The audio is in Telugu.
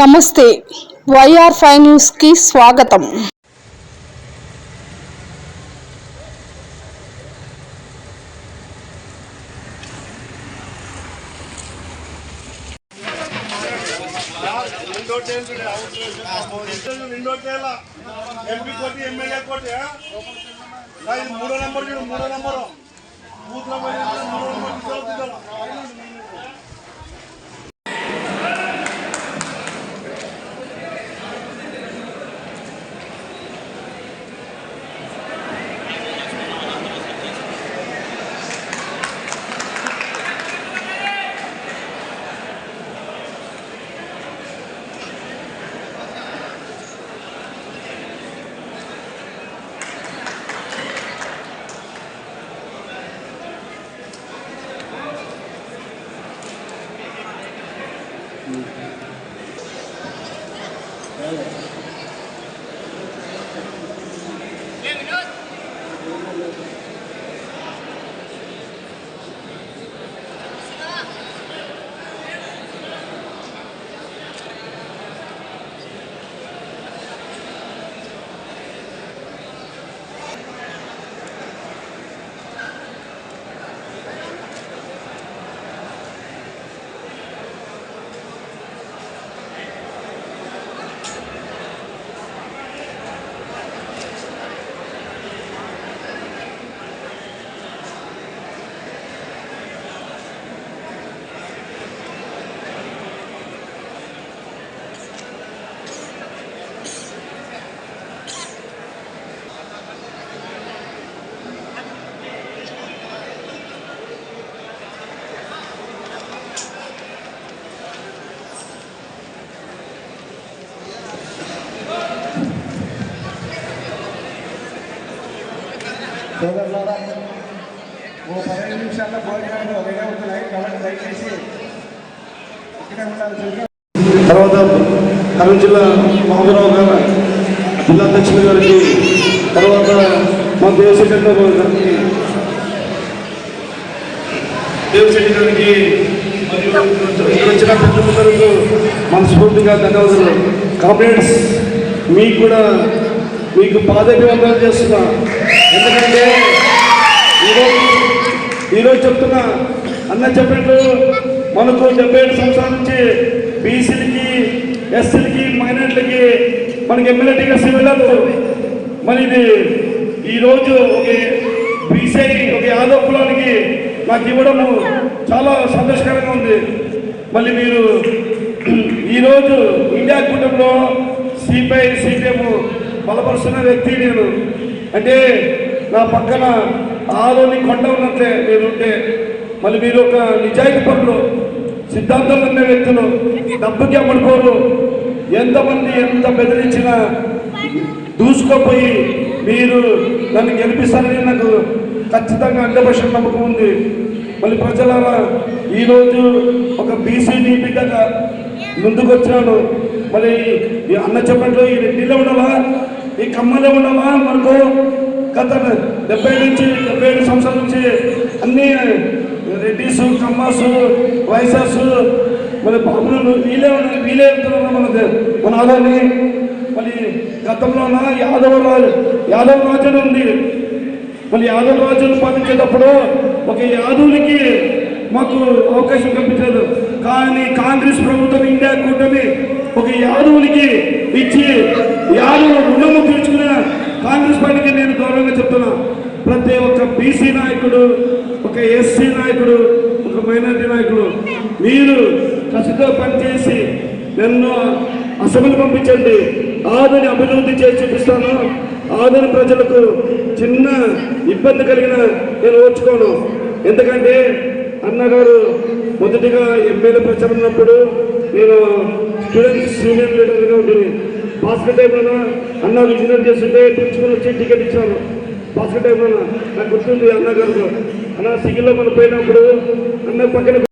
నమస్తే. వైఆర్ ఫైవ్ న్యూస్కి స్వాగతం. ఎమ్మెల్యే మూడో నంబర్ మూడో నంబరు. మూడో నంబర్ Mm-hmm. సోదరులారా ఓ పదిహేను నిమిషాల్లో భోజనాలు రెడీ అవుతున్నాయి కాబట్టి దయచేసి ఇక్కడే ఉండాల్సిందిగా తర్వాత కర్నూలు జిల్లా మహమ్మరావు గారు జిల్లా అధ్యక్షులు గారికి తర్వాత మా దేవశెట్టి గారికి దేవశెట్టి గారికి మరియు ఇక్కడ వచ్చిన పెద్దలందరికీ మనస్ఫూర్తిగా ధన్యవాదాలు. కాంప్లీట్స్ మీకు కూడా మీకు పాదాభివందనం చేస్తున్నా. ఎందుకంటే ఈరోజు ఈరోజు చెప్తున్నా అన్న చెప్పినట్టు మనకు డెబ్బై ఏడు సంవత్సరాల నుంచి బీసీలకి ఎస్సీలకి మైనార్టీలకి మనకి ఎమ్మెల్యే టికెట్స్ మరి ఇది ఈరోజు ఒక బీసీ ఒక యాదవ్ కులానికి నాకు ఇవ్వడము చాలా సంతోషకరంగా ఉంది. మళ్ళీ మీరు ఈరోజు ఇండియా కూటమిలో సిపిఐ సిపిఎం బలపరుస్తున్న వ్యక్తి నేను. అంటే నా పక్కన ఆలోని కొండ ఉన్నట్లే మీరు ఉంటే మళ్ళీ మీరు ఒక నిజాయితీ పనులు సిద్ధాంతం ఉన్న వ్యక్తులు డబ్బుకి అమ్ముడుకోరు ఎంతమంది ఎంత బెదిరించినా దూసుకోపోయి మీరు నన్ను గెలిపిస్తారని నాకు ఖచ్చితంగా అండపక్షం నమ్మకం ఉంది. మళ్ళీ ప్రజలారా ఈరోజు ఒక బీసీని బిడ్డగా ముందుకొచ్చినాను మరి ఈ అన్న చెప్పట్లో ఈ రెడ్డిలో ఉండవా? ఈ కమ్మలో ఉండవా? మనకు గత డెబ్బై నుంచి డెబ్బై ఏడు సంవత్సరాల నుంచి అన్ని రెడ్డిస్ కమ్మాస్ వైసస్ మరి బాబులు వీలే ఉన్నారు వీలే వెళ్తున్నారు మన మన ఆదాన్ని మళ్ళీ గతంలోన యాదవ రాజు యాదవ రాజు ఉంది. మళ్ళీ యాదవ రాజును పాటించేటప్పుడు ఒక యాదవునికి మాకు అవకాశం కల్పించలేదు. కానీ కాంగ్రెస్ ప్రభుత్వం ఇండియా కూటమి ఒక యాదవునికి ఇచ్చి బీసీ నాయకుడు ఒక ఎస్సీ నాయకుడు ఒక మైనారిటీ నాయకుడు మీరు కసితో పనిచేసి నన్ను అసెంబ్లీ పంపించండి. ఆదని అభివృద్ధి చేసి చూపిస్తాను. ఆదని ప్రజలకు చిన్న ఇబ్బంది కలిగిన నేను ఓర్చుకోను. ఎందుకంటే అన్నగారు మొదటిగా ఎమ్మెల్యే ప్రచారం ఉన్నప్పుడు నేను స్టూడెంట్స్ యూనియన్ లీడర్గా ఉంటుంది బాస్కెట్ టైంలో అన్న విజయనగరం చేస్తుంటే ప్రిన్సిపల్ వచ్చి టికెట్ ఇచ్చాను బాస్కెట్ టైం నాకు గుర్తుంది అన్న గారు అన్న సిగిల్లో మనం పోయినప్పుడు అన్న పక్కన